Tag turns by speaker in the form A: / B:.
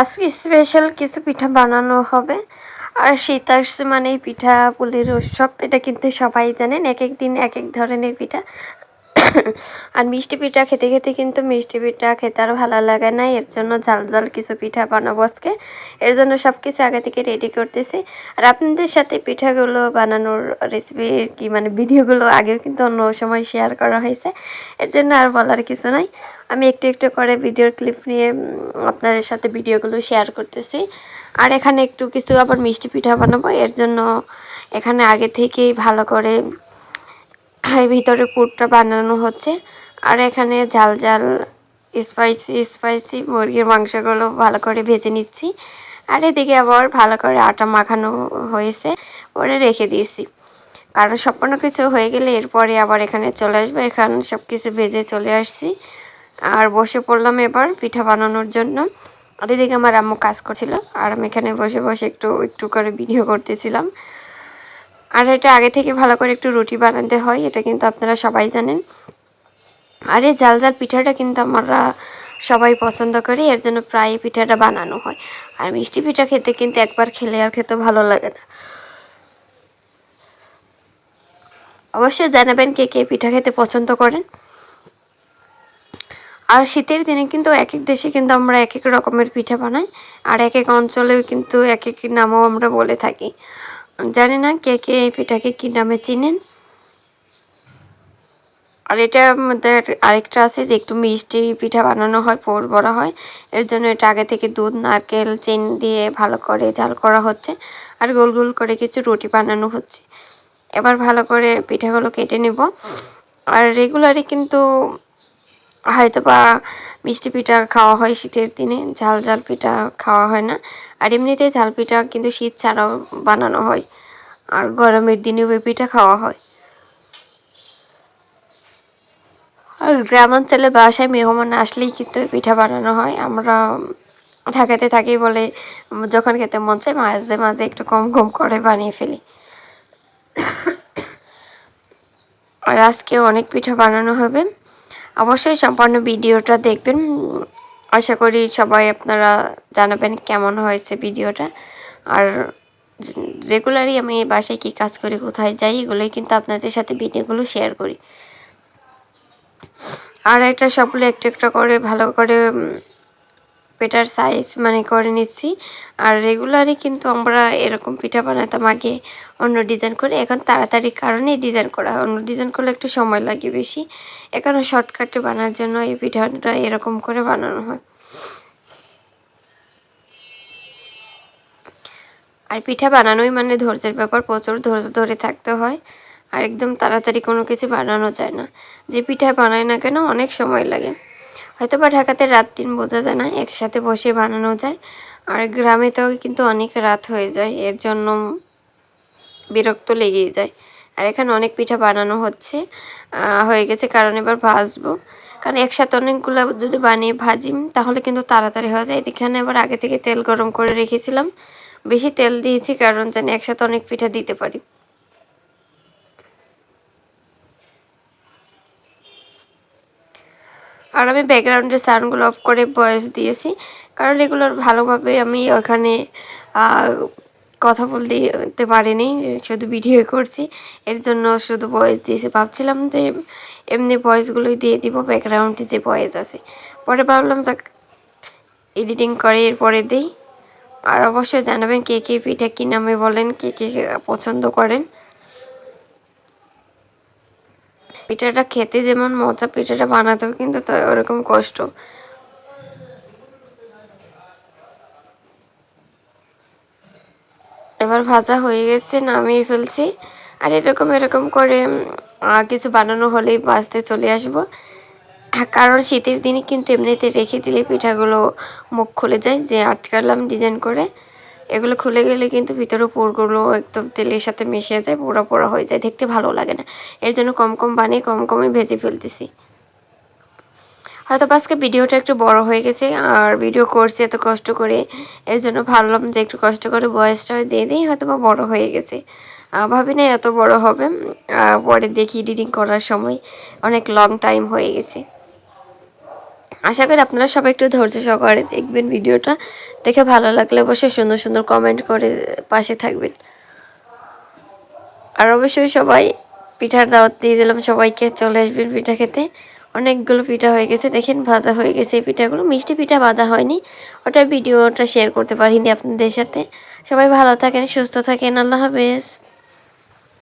A: আজকে স্পেশাল কিছু পিঠা বানানো হবে। আর শীত আসছে মানে পিঠা পুলির উৎসব, এটা কিন্তু সবাই জানেন এক এক দিন এক এক ধরনের পিঠা। আর মিষ্টি পিঠা খেতে খেতে কিন্তু মিষ্টি পিঠা খেতে আর ভালো লাগে না, এর জন্য ঝাল ঝাল কিছু পিঠা বানাবো আজকে। এর জন্য সব কিছু আগে থেকে রেডি করতেছি। আর আপনাদের সাথে পিঠাগুলো বানানোর রেসিপি কি মানে ভিডিওগুলো আগেও কিন্তু অন্য সময় শেয়ার করা হয়েছে। এর জন্য আর বলার কিছু নাই। আমি একটু একটু করে ভিডিওর ক্লিপ নিয়ে আপনাদের সাথে ভিডিওগুলো শেয়ার করতেছি। আর এখানে একটু কিছু আবার মিষ্টি পিঠা বানাবো। এর জন্য এখানে আগে থেকেই ভালো করে ভিতরে পুরটা বানানো হচ্ছে। আর এখানে ঝাল ঝাল স্পাইসি স্পাইসি মুরগির মাংসগুলো ভালো করে ভেজে নিচ্ছি। আর এদিকে আবার ভালো করে আটা মাখানো হয়েছে পরে রেখে দিয়েছি। কারণ সম্পূর্ণ কিছু হয়ে গেলে এরপরে আবার এখানে চলে আসব। এখানে সব কিছু ভেজে চলে আসছি। আর বসে পড়লাম এবার পিঠা বানানোর জন্য। আর এদিকে আমার আম্মু কাজ করছিল। আর আমি এখানে বসে বসে একটু একটু করে ভিডিও করতেছিলাম। আর এটা আগে থেকে ভালো করে একটু রুটি বানাতে হয়, এটা কিন্তু আপনারা সবাই জানেন। আর এই জাল জাল পিঠাটা কিন্তু আমরা সবাই পছন্দ করি, এর জন্য প্রায় পিঠাটা বানানো হয়। আর মিষ্টি পিঠা খেতে কিন্তু একবার খেলে আর খেতে ভালো লাগে না। অবশ্যই জানাবেন কে কে পিঠা খেতে পছন্দ করেন। আর শীতের দিনে কিন্তু এক এক দেশে কিন্তু আমরা এক এক রকমের পিঠা বানাই, আর এক এক অঞ্চলেও কিন্তু এক এক নামও আমরা বলে থাকি। জানি না কে কে এই পিঠাকে কী নামে চিনেন। আর এটার মধ্যে আরেকটা আছে যে একটু মিষ্টি পিঠা বানানো হয়, পোর বড়া হয়। এর জন্য এটা আগে থেকে দুধ, নারকেল, চিনি দিয়ে ভালো করে জাল করা হচ্ছে। আর গোল গোল করে কিছু রুটি বানানো হচ্ছে। এবার ভালো করে পিঠাগুলো কেটে নেব। আর রেগুলারই কিন্তু হয়তো বা মিষ্টি পিঠা খাওয়া হয় শীতের দিনে, ঝাল ঝাল পিঠা খাওয়া হয় না। আর এমনিতে ঝাল পিঠা কিন্তু শীত ছাড়াও বানানো হয়। আর গরমের দিনেও ওই পিঠা খাওয়া হয়। আর গ্রামাঞ্চলে বাসায় মেহমান আসলেই কিন্তু পিঠা বানানো হয়। আমরা ঢাকাতে থাকি বলে যখন খেতে মন চায় মাঝে মাঝে একটু কম কম করে বানিয়ে ফেলি। আর আজকে অনেক পিঠা বানানো হবে। অবশ্যই সম্পূর্ণ ভিডিওটা দেখবেন। আশা করি সবাই আপনারা জানাবেন কেমন হয়েছে ভিডিওটা। আর রেগুলারই আমি বাসায় কী কাজ করি, কোথায় যাই, এগুলোই কিন্তু আপনাদের সাথে ভিডিওগুলো শেয়ার করি। আর এটা সবগুলো একটু একটা করে ভালো করে পেটার সাইজ মানে করে নিচ্ছি। আর রেগুলারই কিন্তু আমরা এরকম পিঠা বানাতাম আগে অন্য ডিজাইন করে, এখন তাড়াতাড়ি কারণে ডিজাইন করা হয়। অন্য ডিজাইন করলে একটু সময় লাগে বেশি। এখানে শর্টকাটে বানার জন্য এই পিঠাটা এরকম করে বানানো হয়। আর পিঠা বানানোই মানে ধৈর্যের ব্যাপার, প্রচুর ধৈর্য ধরে থাকতে হয়। আর একদম তাড়াতাড়ি কোনো কিছু বানানো যায় না। যে পিঠা বানায় না কেন অনেক সময় লাগে। হয়তো বা ঢাকাতে রাত দিন বোঝা যায় না, একসাথে বসে বানানো যায়। আর গ্রামে তো কিন্তু অনেক রাত হয়ে যায়, এর জন্য বিরক্ত লেগেই যায়। আর এখানে অনেক পিঠা বানানো হচ্ছে হয়ে গেছে, কারণ এবার ভাজবো। কারণ একসাথে অনেকগুলো যদি বানিয়ে ভাজি, তাহলে কিন্তু তাড়াতাড়ি হয়ে যায়। এখানে আবার আগে থেকে তেল গরম করে রেখেছিলাম, বেশি তেল দিয়েছি কারণ জানি একসাথে অনেক পিঠা দিতে পারি। আর আমি ব্যাকগ্রাউন্ডের সাউন্ডগুলো অফ করে ভয়েস দিয়েছি। কারণ এগুলোর ভালোভাবে আমি ওখানে কথা বলতে পারিনি, শুধু ভিডিও করছি। এর জন্য শুধু ভয়েস দিয়েছি। ভাবছিলাম যে এমনি ভয়েসগুলোই দিয়ে দিব ব্যাকগ্রাউন্ডে যে ভয়েস আছে। পরে ভাবলাম, যাক এডিটিং করে এরপরে দিই। আর অবশ্যই জানাবেন কে কে পিঠা কী নামে বলেন, কে কে পছন্দ করেন। পিঠাটা খেতে যেমন মজা, পিঠাটা বানাতেও কিন্তু ওরকম কষ্ট। এবার ভাজা হয়ে গেছে, নামিয়ে ফেলছি। আর এরকম এরকম করে কিছু বানানো হলেই বাঁচতে চলে আসব। কারণ শীতের দিনে কিন্তু এমনিতে রেখে দিলে পিঠাগুলো মুখ খুলে যায়, যে আটকালাম ডিজাইন করে। এগুলো খুলে গেলে কিন্তু ভিতরে পোড়গুলো একদম তেলের সাথে মিশে যায়, পোড়া পোড়া হয়ে যায়, দেখতে ভালো লাগে না। এর জন্য কম কম বানিয়ে কম কমই ভেজে ফেলতেছি। হয়তো আজকে ভিডিওটা একটু বড় হয়ে গেছে, আর ভিডিও করছি এত কষ্ট করে, এর জন্য ভাবলাম যে একটু কষ্ট করে বয়সটা দিয়ে দিই হয়তো বা বড়ো হয়ে গেছে। ভাবি না এত বড় হবে পরে দেখি এডিটিং করার সময়, অনেক লং টাইম হয়ে গেছে। আশা করি আপনারা সবাই একটু ধৈর্য সহকারে দেখবেন ভিডিওটা। দেখে ভালো লাগলে অবশ্যই সুন্দর সুন্দর কমেন্ট করে পাশে থাকবেন। আর অবশ্যই সবাই পিঠার দাওয়াত দিয়ে দিলাম, সবাইকে চলে আসবেন পিঠা খেতে। অনেকগুলো পিঠা হয়ে গেছে, দেখেন ভাজা হয়ে গেছে এই পিঠাগুলো। মিষ্টি পিঠা ভাজা হয়নি ওটা ভিডিওটা শেয়ার করতে পারিনি আপনাদের সাথে। সবাই ভালো থাকেন, সুস্থ থাকেন, আল্লাহ হাফেজ।